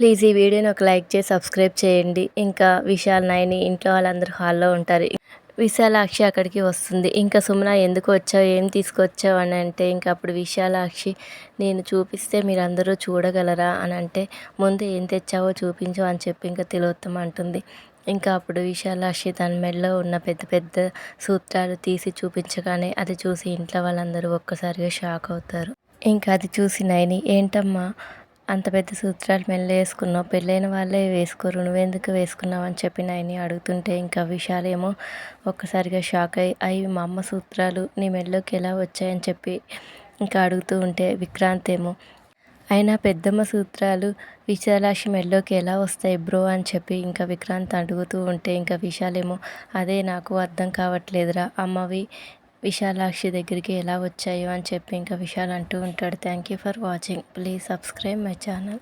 Please ఈ వీడియోని ఒక లైక్ చేసి సబ్స్క్రైబ్ చేయండి. ఇంకా విశాల్ నైని ఇంట్లో వాళ్ళందరూ హాల్లో ఉంటారు. విశాలాక్షి అక్కడికి వస్తుంది. ఇంకా సుమన ఎందుకు వచ్చావు? ఏం తీసుకొచ్చావు? అని అంటే ఇంకా అప్పుడు విశాలాక్షి నేను చూపిస్తే మీరు అందరూ చూడగలరా? అని అంటే ముందు ఏం తెచ్చావో చూపించు అని చెప్పి ఇంకా తిలోత్తమ అంటుంది. ఇంకా అప్పుడు విశాలాక్షి తన మెడలో ఉన్న పెద్ద పెద్ద సూత్రాలు తీసి చూపించగానే అది చూసి ఇంట్లో వాళ్ళందరూ ఒక్కసారిగా షాక్ అవుతారు. ఇంకా అది చూసి నైని ఏంటమ్మా? అంత పెద్ద సూత్రాలు మెల్ల వేసుకున్నావు పెళ్ళైన వాళ్ళే వేసుకోరు. నువ్వెందుకు వేసుకున్నావు అని చెప్పి నాయని అడుగుతుంటే ఇంకా విశాలేమో ఒక్కసారిగా షాక్ అయ్యి అవి మా అమ్మ సూత్రాలు నీ మెడలోకి ఎలా వచ్చాయని చెప్పి ఇంకా అడుగుతూ ఉంటే విక్రాంత్ ఏమో అయినా పెద్దమ్మ సూత్రాలు విశాలాక్షి మెడలోకి ఎలా వస్తాయి బ్రో అని చెప్పి ఇంకా విక్రాంత్ అడుగుతూ ఉంటే ఇంకా విశాలేమో అదే నాకు అర్థం కావట్లేదురా అమ్మవి విశాలాక్షి దగ్గరికి ఎలా వచ్చాయో అని చెప్పి ఇంకా విశాల్ అంటూ ఉంటాడు. Thank you for watching please subscribe my channel